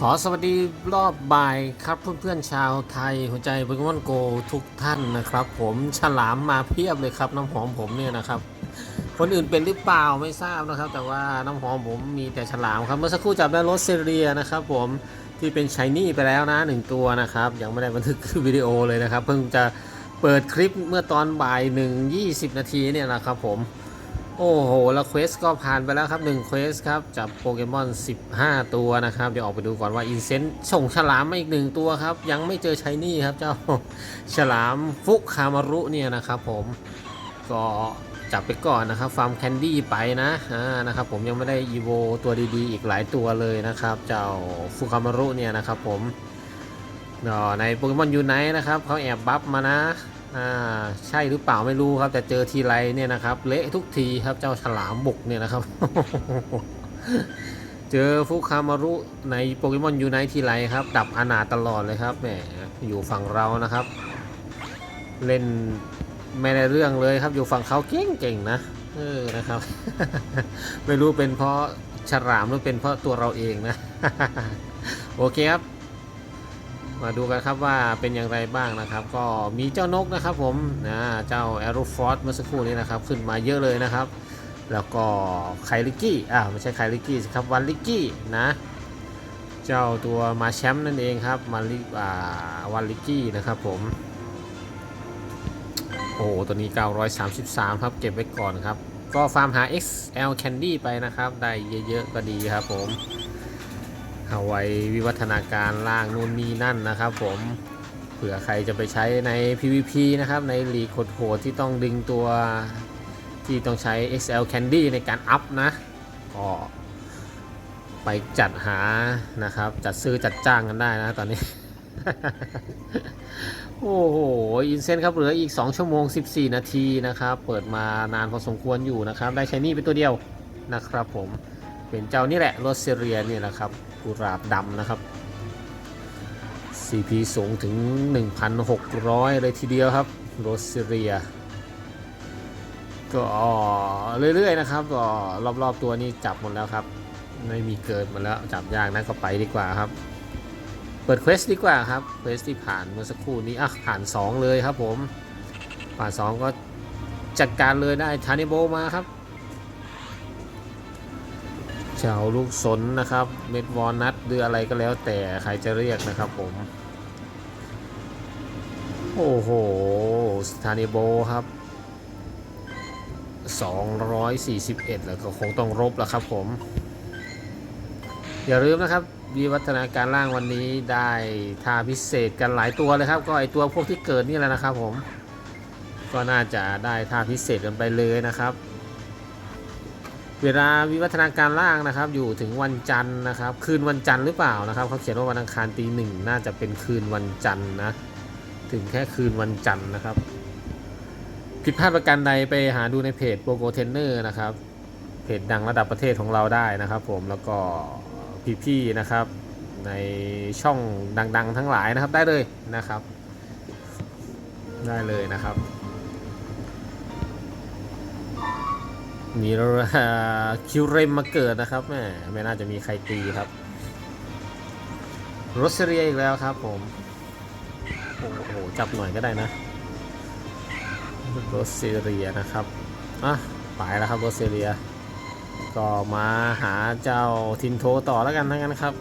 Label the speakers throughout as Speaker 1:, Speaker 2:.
Speaker 1: ขอสวัสดีรอบบ่ายครับเพื่อนๆชาวไทย หัวใจโปเกมอนโกทุกท่านนะครับ ผมฉลามมาเพียบเลยครับ น้ำหอมผมเนี่ยนะครับ คนอื่นเป็นหรือเปล่าไม่ทราบนะครับ แต่ว่าน้ำหอมผมมีแต่ฉลามครับเมื่อสักครู่จับได้รสเซเรียนะครับ ผมที่เป็นชายนี่ไปแล้วนะหนึ่งตัวนะครับยังไม่ได้บันทึกวิดีโอเลยนะครับ เพิ่งจะเปิดคลิปเมื่อตอนบ่ายหนึ่งยี่สิบนาทีเนี่ยนะครับ ผม โอ้โห แล้วเควสก็ผ่านไปแล้วครับ1เควสครับ จับโปเกมอน 15 ตัวนะครับ เดี๋ยวออกไปดูก่อนว่าอินเซนต์ส่งฉลามมาอีกหนึ่งตัวครับ ยังไม่เจอชายนี่ครับเจ้าฉลามฟุกคามารุเนี่ยนะครับผมก็จับไปก่อนนะครับฟาร์มแคนดี้ไปนะอ่านะครับผมยังไม่ได้อีโวตัวดีๆ อีกหลายตัวเลยนะครับ เจ้าฟุกคามารุเนี่ยนะครับผม เนาะในโปเกมอนยูไนนะครับเขาแอบบัฟมานะอ่าใช่หรือเปล่าไม่รู้ครับแต่เจอทีไรเนี่ยนะครับเละทุกทีครับเจ้าฉลามบุกเนี่ยนะครับ เจอฟุคามารุในโปเกมอนยูไนทีไรครับ ดับอนาตลอดเลยครับแหมอยู่ฝั่งเรานะครับ เล่นไม่ได้เรื่องเลยครับอยู่ฝั่งเขาเก่งๆนะเออนะครับ ไม่รู้เป็นเพราะฉลามหรือเป็นเพราะตัวเราเองนะ โอเคครับ มาดูกันครับว่าเป็นอย่างไรบ้างนะครับ ก็มีเจ้านกนะครับผมนะเจ้าแอโรฟอสเมื่อสักครู่นี้นะครับ ขึ้นมาเยอะเลยนะครับ แล้วก็ไคลิกี้อ่าไม่ใช่ไคลิกี้สิครับวันลิกี้นะเจ้าตัวมาแชมป์นั่นเองครับมาลิอ่าวันลิกี้นะครับผมโอ้ตัวนี้ 933 ครับ เก็บไว้ก่อนครับ ก็ฟาร์มหา XL Candy ไปนะครับ ได้เยอะๆก็ดีครับผม เอาไว้วิวัฒนาการล่างนู่นนี่นั่นนะครับ ผมเผื่อใครจะไปใช้ใน PVP นะครับ ในลีกโหดที่ต้องดึงตัวที่ต้องใช้ XL Candy ในการอัพนะก็ไปจัดหานะครับ จัดซื้อจัดจ้างกันได้นะตอนนี้ โอ้โห อินเซนครับเหลืออีก 2 ชั่วโมง 14 นาทีนะครับ เปิดมานานพอสมควรอยู่นะครับ ได้ใช้นี่เป็นตัวเดียวนะครับผม เป็นเจ้านี่แหละโรสเซเรียเนี่ยนะครับกุหลาบดำนะครับ CP สูงถึง 1,600 เลยทีเดียวครับโรสเซเรียก็เรื่อยๆนะครับก็รอบๆตัวนี้จับหมดแล้วครับ ไม่มีเกิดหมดแล้วจับยากนะก็ไปดีกว่าครับ เปิดเควสดีกว่าครับเควสที่ผ่านเมื่อสักครู่นี้อะผ่าน 2 เลยครับผมผ่าน 2 ก็จัดการเลยได้ทานิโบมาครับ เจ้าลูกสนนะครับ เม็ดวอลนัทหรืออะไรก็แล้วแต่ใครจะเรียกนะครับผม โอ้โหสถานีโบครับ 241 แล้วก็คงต้องรบแล้วครับผม อย่าลืมนะครับวิวัฒนาการล่างวันนี้ได้ท่าพิเศษกันหลายตัวเลยครับ ก็ไอตัวพวกที่เกิดนี่แหละนะครับผม ก็น่าจะได้ท่าพิเศษกันไปเลยนะครับ เวลาวิวัฒนาการล่างนะครับ อยู่ถึงวันจันทร์นะครับ คืนวันจันทร์หรือเปล่านะครับเขาเขียนว่าวันอังคารตีหนึ่งน่าจะเป็นคืนวันจันทร์นะ ถึงแค่คืนวันจันทร์นะครับ ผิดพลาดประการใดไปหาดูในเพจโปรโกเทนเนอร์นะครับ เพจดังระดับประเทศของเราได้นะครับ ผมแล้วก็พี่ๆนะครับ ในช่องดัง ๆ ทั้งหลายนะครับได้เลยนะครับ ได้เลยนะครับ มีคิวเรมมาเกิดนะครับแม่ไม่น่าจะมีใครตีครับโรสเรียอีกแล้วครับผมโอ้โหจับหน่อยก็ได้นะโรสเรียนะครับอะไปแล้วครับโรสเรีย ก็มาหาเจ้าทินโทต่อแล้วกันทั้งนั้นครับ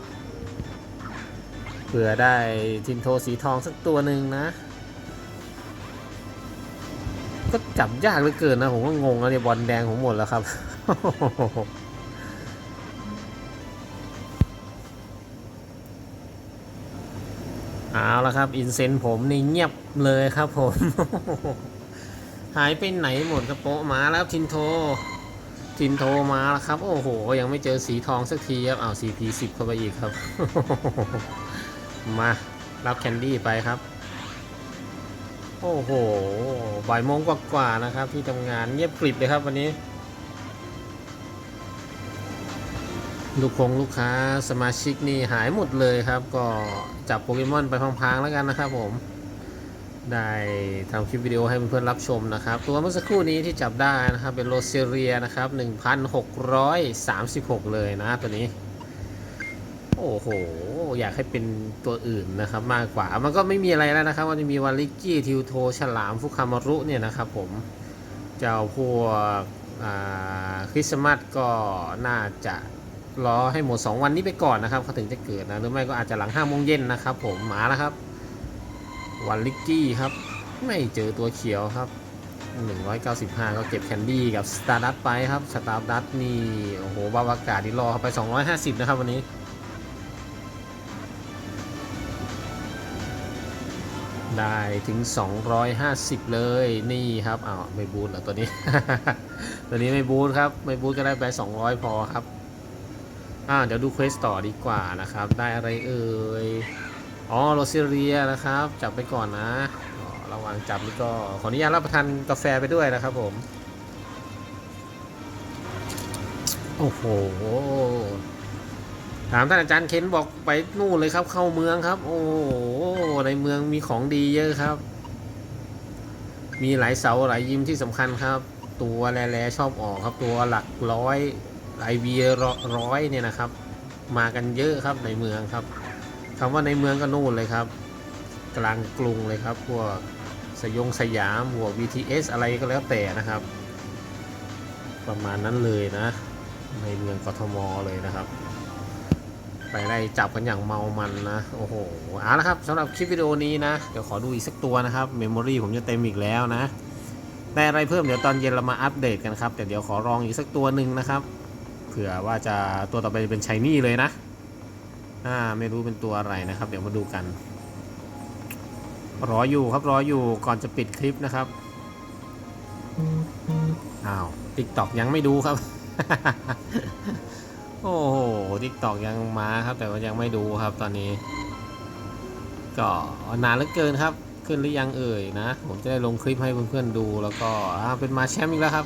Speaker 1: เผื่อได้ทินโทสีทองสักตัวหนึ่งนะ ก็จับยากเหลือเกินนะ ผมก็งงแล้วเนี่ยบอลแดงผมหมดแล้วครับ เอาละครับ อินเซนต์ผมนี่เงียบเลยครับผม หายไปไหนหมดกระโปะมาแล้วทินโท ทินโทมาแล้วครับ โอ้โห ยังไม่เจอสีทองสักทีครับเอา CP 10เข้าไปอีกครับ มา รับแคนดี้ไปครับ โอ้โหบ่ายโมงกว่าๆนะครับ ที่ทำงานเงียบกริบเลยครับวันนี้ ลูกคงลูกค้าสมาชิกนี่หายหมดเลยครับ ก็จับโปเกมอนไปพลางๆแล้วกันนะครับผมได้ทำคลิปวิดีโอให้เพื่อนๆรับชมนะครับ ตัวเมื่อสักครู่นี้ที่จับได้นะครับ เป็นโรเซเรียนะครับ 1,636 เลยนะตัวนี้ อ้โอ้โห อยากให้เป็นตัวอื่นนะครับ มากกว่า มันก็ไม่มีอะไรแล้วนะครับว่าจะมีวาลิกี้ทิวโทฉลามฟุคามารุเนี่ยนะครับผมเจ้าพวกอ่าคริสต์มาสก็น่าจะรอให้หมด 2 วันนี้ไปก่อนนะครับเขาถึงจะเกิดนะหรือไม่ก็อาจจะหลัง5โมงเย็นนะครับผมหมาแล้วครับวาลิกกี้ครับ ไม่เจอตัวเขียวครับ 195 ก็เก็บแคนดี้กับสตาร์ดัตไปครับสตาร์ดัตนี่โอ้โหบาวากาศนี่รอเข้าไป 250 นะครับวันนี้ ได้ถึง 250 เลยนี่ครับอ้าวไม่บูทเหรอตัวนี้ ตัวนี้ไม่บูทครับ ไม่บูทก็ได้ไป 200 พอครับอ่าเดี๋ยวดูเควสต่อดีกว่านะครับ ได้อะไรเอ่ยอ๋อโรซิเรียนะครับ จับไปก่อนนะอ๋อระว่างจับนี่ก็ขออนุญาตรับประทานกาแฟไปด้วยนะครับผม โอ้โห ถามท่านอาจารย์เค้นบอกไปนู่นเลยครับ เข้าเมืองครับ โอ้โหในเมืองมีของดีเยอะครับ มีหลายเสาหลายยิมที่สำคัญครับ ตัวแร่ๆชอบออกครับ ตัวหลักร้อยไอเบียร้อยเนี่ยนะครับ มากันเยอะครับในเมืองครับคำว่าในเมืองก็นู่นเลยครับ กลางกรุงเลยครับพวกสยงสยามพว BTS อะไรก็แล้วแต่นะครับ ประมาณนั้นเลยนะ ในเมืองกทมเลยนะครับ ไปไล่จับกันอย่างเมามันนะ โอ้โหเอาละครับสำหรับคลิปวิดีโอนี้นะ เดี๋ยวขอดูอีกสักตัวนะครับเมมโมรีผมจะเต็มอีกแล้วนะได้อะไรเพิ่มเดี๋ยวตอนเย็นเรามาอัปเดตกันครับ แต่เดี๋ยวขอลองอีกสักตัวหนึ่งนะครับ เผื่อว่าจะตัวต่อไปเป็นชายนี่เลยนะอ่าไม่รู้เป็นตัวอะไรนะครับ เดี๋ยวมาดูกัน รออยู่ครับรออยู่ก่อนจะปิดคลิปนะครับอ้าวติ๊กต็อกยังไม่ดูครับ โอ้โหทิกตอกยังมาครับแต่ว่ายังไม่ดูครับตอนนี้ ก็นานเหลือเกินครับ ขึ้นหรือยังเอ่ยนะ ผมจะได้ลงคลิปให้เพื่อนๆดูแล้วก็เป็นมาแชมป์อีกแล้วครับ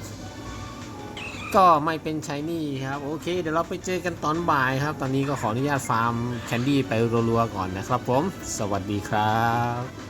Speaker 1: ก็ไม่เป็นชายนี่ครับโอเค เดี๋ยวเราไปเจอกันตอนบ่ายครับ ตอนนี้ก็ขออนุญาตฟาร์มแคนดี้ไปรัวๆก่อนนะครับผม สวัสดีครับ